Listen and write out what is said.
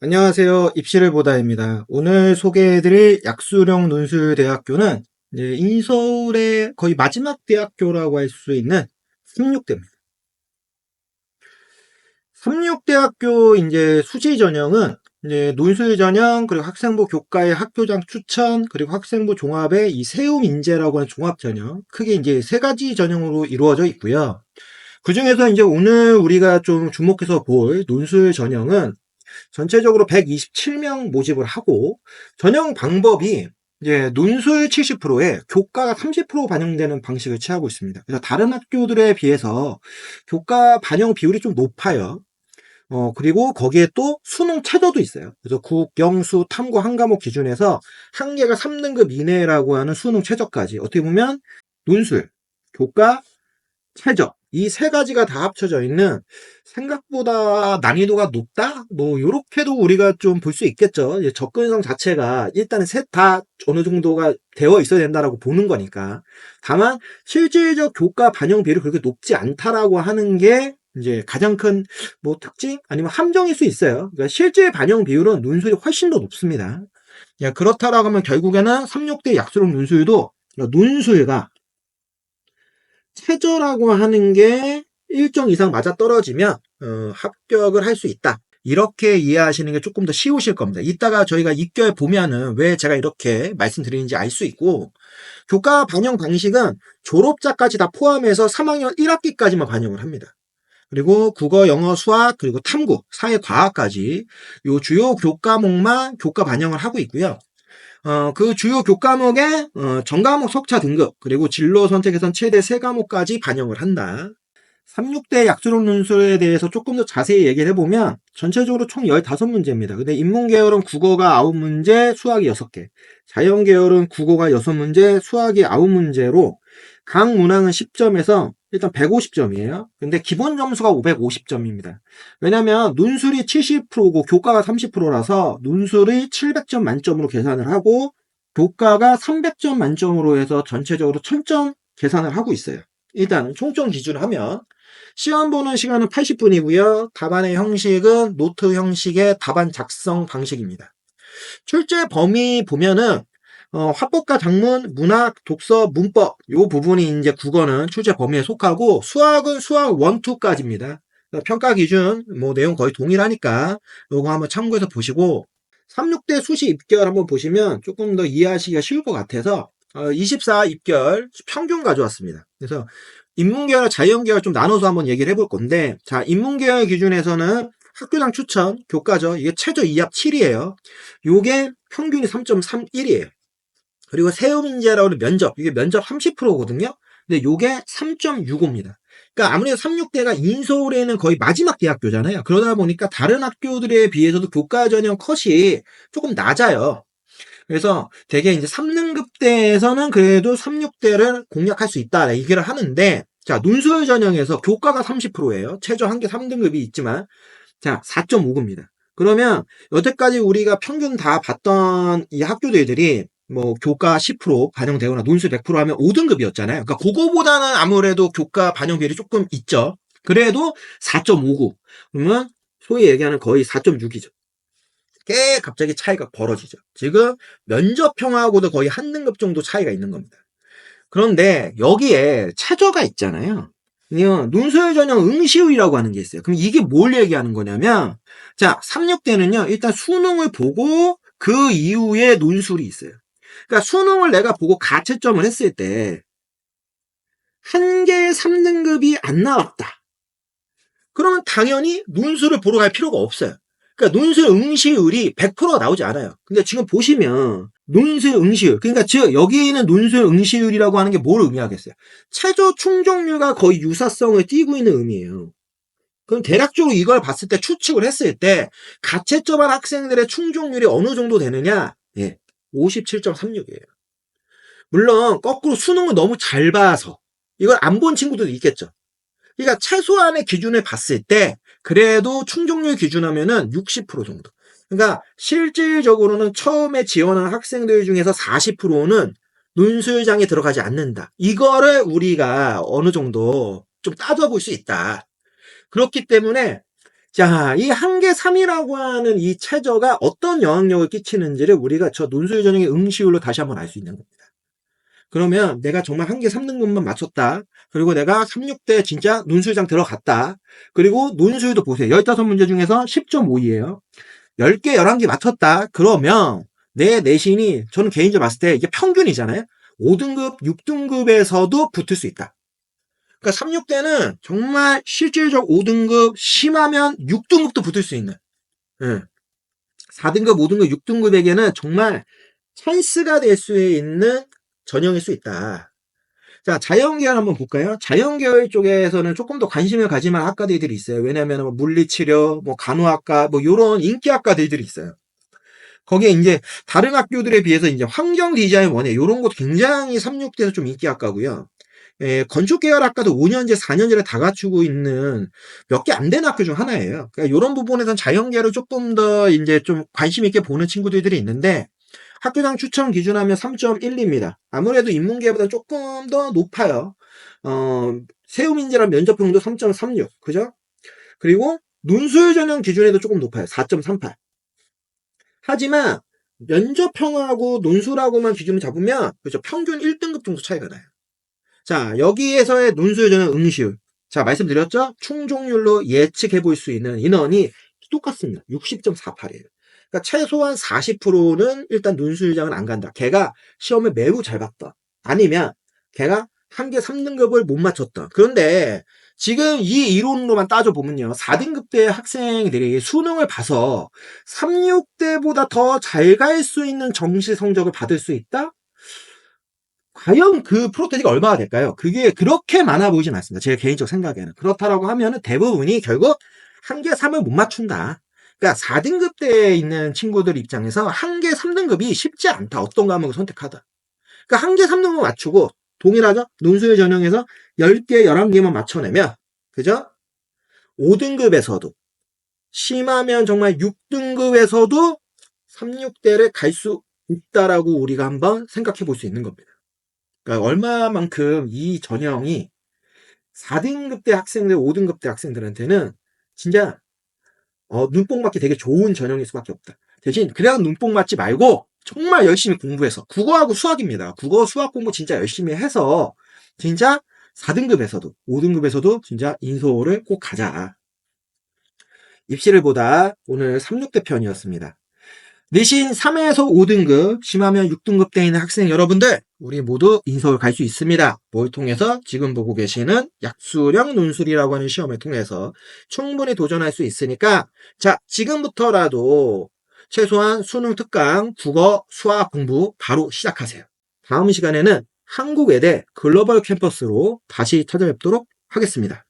안녕하세요. 입시를 보다입니다. 오늘 소개해드릴 약수령 논술대학교는 인서울의 거의 마지막 대학교라고 할 수 있는 36대입니다. 36대학교 이제 수시 전형은 이제 논술 전형 그리고 학생부 교과의 학교장 추천 그리고 학생부 종합의 이 세움 인재라고 하는 종합 전형 크게 이제 세 가지 전형으로 이루어져 있고요. 그 중에서 이제 오늘 우리가 좀 주목해서 볼 논술 전형은 전체적으로 127명 모집을 하고 전형 방법이 이제 논술 70%에 교과가 30% 반영되는 방식을 취하고 있습니다. 그래서 다른 학교들에 비해서 교과 반영 비율이 좀 높아요. 어, 그리고 거기에 또 수능 최저도 있어요. 그래서 국, 영수, 탐구 한 과목 기준에서 한 개가 3등급 이내라고 하는 수능 최저까지 어떻게 보면 논술, 교과, 최저 이 세 가지가 다 합쳐져 있는 생각보다 난이도가 높다? 뭐 요렇게도 우리가 좀 볼 수 있겠죠. 접근성 자체가 일단 셋다 어느 정도가 되어 있어야 된다라고 보는 거니까. 다만 실질적 교과 반영 비율이 그렇게 높지 않다라고 하는 게 이제 가장 큰 뭐 특징 아니면 함정일 수 있어요. 그러니까 실제 반영 비율은 논술이 훨씬 더 높습니다. 야, 그렇다라고 하면 결국에는 36대 약수록 논술도 논술과 최저라고 하는 게 일정 이상 맞아 떨어지면 어, 합격을 할 수 있다. 이렇게 이해하시는 게 조금 더 쉬우실 겁니다. 이따가 저희가 입결 보면은 왜 제가 이렇게 말씀드리는지 알 수 있고 교과 반영 방식은 졸업자까지 다 포함해서 3학년 1학기까지만 반영을 합니다. 그리고 국어, 영어, 수학, 그리고 탐구, 사회, 과학까지 요 주요 교과목만 교과 반영을 하고 있고요. 어, 그 주요 교과목의 어, 전과목 석차 등급 그리고 진로 선택에선 최대 3과목까지 반영을 한다. 36대 약수론 논술에 대해서 조금 더 자세히 얘기를 해보면 전체적으로 총 15문제입니다. 근데 인문계열은 국어가 9문제, 수학이 6개. 자연계열은 국어가 6문제, 수학이 9문제로 각 문항은 10점에서 일단 150점이에요. 근데 기본 점수가 550점입니다. 왜냐면 논술이 70%고 교과가 30%라서 논술이 700점 만점으로 계산을 하고 교과가 300점 만점으로 해서 전체적으로 1000점 계산을 하고 있어요. 일단 총점 기준을 하면 시험 보는 시간은 80분이고요. 답안의 형식은 노트 형식의 답안 작성 방식입니다. 출제 범위 보면은 어, 화법과 작문, 문학, 독서, 문법 요 부분이 이제 국어는 출제 범위에 속하고 수학은 수학 1, 2까지입니다. 평가 기준 뭐 내용 거의 동일하니까 요거 한번 참고해서 보시고 36대 수시 입결 한번 보시면 조금 더 이해하시기가 쉬울 것 같아서 어, 24 입결 평균 가져왔습니다. 그래서 인문계열, 자연계열 좀 나눠서 한번 얘기를 해볼 건데, 자, 인문계열 기준에서는 학교당 추천, 교과죠. 이게 최저 2합 7이에요. 요게 평균이 3.31이에요. 그리고 세움인재라고 면접, 이게 면접 30%거든요. 근데 요게 3.65입니다. 그러니까 아무래도 36대가 인서울에 는 거의 마지막 대학교잖아요. 그러다 보니까 다른 학교들에 비해서도 교과 전형 컷이 조금 낮아요. 그래서 되게 이제 3등급 대에서는 그래도 36대를 공략할 수 있다 얘기를 하는데 자 논술 전형에서 교과가 30%예요. 최저 한 개 3등급이 있지만 자 4.59입니다. 그러면 여태까지 우리가 평균 다 봤던 이 학교들이 뭐 교과 10% 반영되거나 논술 100% 하면 5등급이었잖아요. 그러니까 그거보다는 아무래도 교과 반영 비율이 조금 있죠. 그래도 4.59. 그러면 소위 얘기하는 거의 4.6이죠. 꽤 갑자기 차이가 벌어지죠. 지금 면접형하고도 거의 한 등급 정도 차이가 있는 겁니다. 그런데 여기에 최저가 있잖아요. 논술 전형 응시율이라고 하는 게 있어요. 그럼 이게 뭘 얘기하는 거냐면, 자, 36대는요, 일단 수능을 보고 그 이후에 논술이 있어요. 그러니까 수능을 내가 보고 가채점을 했을 때, 한 개의 3등급이 안 나왔다. 그러면 당연히 논술을 보러 갈 필요가 없어요. 그러니까 논술 응시율이 100%가 나오지 않아요. 근데 지금 보시면 논술 응시율 그러니까 즉 여기에 있는 논술 응시율이라고 하는 게 뭘 의미하겠어요? 최저 충족률과 거의 유사성을 띠고 있는 의미예요. 그럼 대략적으로 이걸 봤을 때 추측을 했을 때 가채점한 학생들의 충족률이 어느 정도 되느냐? 예, 57.36이에요. 물론 거꾸로 수능을 너무 잘 봐서 이걸 안 본 친구들도 있겠죠. 그러니까 최소한의 기준을 봤을 때 그래도 충족률 기준하면은 60% 정도. 그러니까 실질적으로는 처음에 지원한 학생들 중에서 40%는 논술장에 들어가지 않는다. 이거를 우리가 어느 정도 좀 따져볼 수 있다. 그렇기 때문에 자, 이 한계 3이라고 하는 이 최저가 어떤 영향력을 끼치는지를 우리가 저 논술 전형의 응시율로 다시 한번 알 수 있는 겁니다. 그러면 내가 정말 한계 3등급만 맞췄다. 그리고 내가 36대 진짜 논술장 들어갔다. 그리고 논술도 보세요. 15문제 중에서 10.52예요. 10개, 11개 맞췄다. 그러면 내 내신이 저는 개인적으로 봤을 때 이게 평균이잖아요. 5등급, 6등급에서도 붙을 수 있다. 그러니까 36대는 정말 실질적 5등급, 심하면 6등급도 붙을 수 있는. 예. 4등급, 5등급, 6등급에게는 정말 찬스가 될 수 있는 전형일 수 있다. 자, 자연계열 한번 볼까요? 자연계열 쪽에서는 조금 더 관심을 가질 만한 학과들이 있어요. 왜냐면 뭐 물리치료, 뭐 간호학과, 뭐 요런 인기학과들이 있어요. 거기에 이제 다른 학교들에 비해서 이제 환경 디자인 원예 요런 것도 굉장히 36대에서 좀 인기학과고요. 예, 건축 계열 학과도 5년제, 4년제를 다 갖추고 있는 몇 개안 되는 학교 중 하나예요. 그러니까 이런 부분에서는 자연계열을 조금 더 이제 좀 관심 있게 보는 친구들이 있는데 학교장 추천 기준하면 3.1입니다. 아무래도 인문계보다 조금 더 높아요. 어, 세우민지랑 면접평도 3.36. 그죠? 그리고 논술 전형 기준에도 조금 높아요. 4.38. 하지만 면접평하고 논술하고만 기준을 잡으면 그죠? 평균 1등급 정도 차이가 나요. 자, 여기에서의 논술 전형 응시율. 자, 말씀드렸죠? 충족률로 예측해 볼 수 있는 인원이 똑같습니다. 60.48이에요. 그러니까 최소한 40%는 일단 논술장은 안 간다. 걔가 시험을 매우 잘 봤다. 아니면 걔가 한 개 3등급을 못 맞췄다. 그런데 지금 이 이론으로만 따져보면요. 4등급 대 학생들이 수능을 봐서 36대보다 더 잘 갈 수 있는 정시 성적을 받을 수 있다? 과연 그 프로테지가 얼마나 될까요? 그게 그렇게 많아 보이진 않습니다. 제 개인적 생각에는. 그렇다라고 하면은 대부분이 결국 한 개 3을 못 맞춘다. 그러니까 4등급 대에 있는 친구들 입장에서 한 개 3등급이 쉽지 않다. 어떤 과목을 선택하다. 그러니까 한 개 3등급 맞추고 동일하죠? 논술 전형에서 10개, 11개만 맞춰내면 그죠? 5등급에서도 심하면 정말 6등급에서도 36대를 갈 수 있다라고 우리가 한번 생각해 볼 수 있는 겁니다. 그러니까 얼마만큼 이 전형이 4등급 대 학생들, 5등급 대 학생들한테는 진짜 어, 눈뽕 맞기 되게 좋은 전형일 수밖에 없다. 대신 그냥 눈뽕 맞지 말고 정말 열심히 공부해서 국어하고 수학입니다. 국어 수학 공부 진짜 열심히 해서 진짜 4등급에서도 5등급에서도 진짜 인소를 꼭 가자. 입시를 보다 오늘 36대 편이었습니다. 내신 3에서 5등급, 심하면 6등급 대 있는 학생 여러분들, 우리 모두 인서울 갈 수 있습니다. 뭘 통해서 지금 보고 계시는 약수령 논술이라고 하는 시험을 통해서 충분히 도전할 수 있으니까, 자, 지금부터라도 최소한 수능 특강, 국어, 수학 공부 바로 시작하세요. 다음 시간에는 한국외대 글로벌 캠퍼스로 다시 찾아뵙도록 하겠습니다.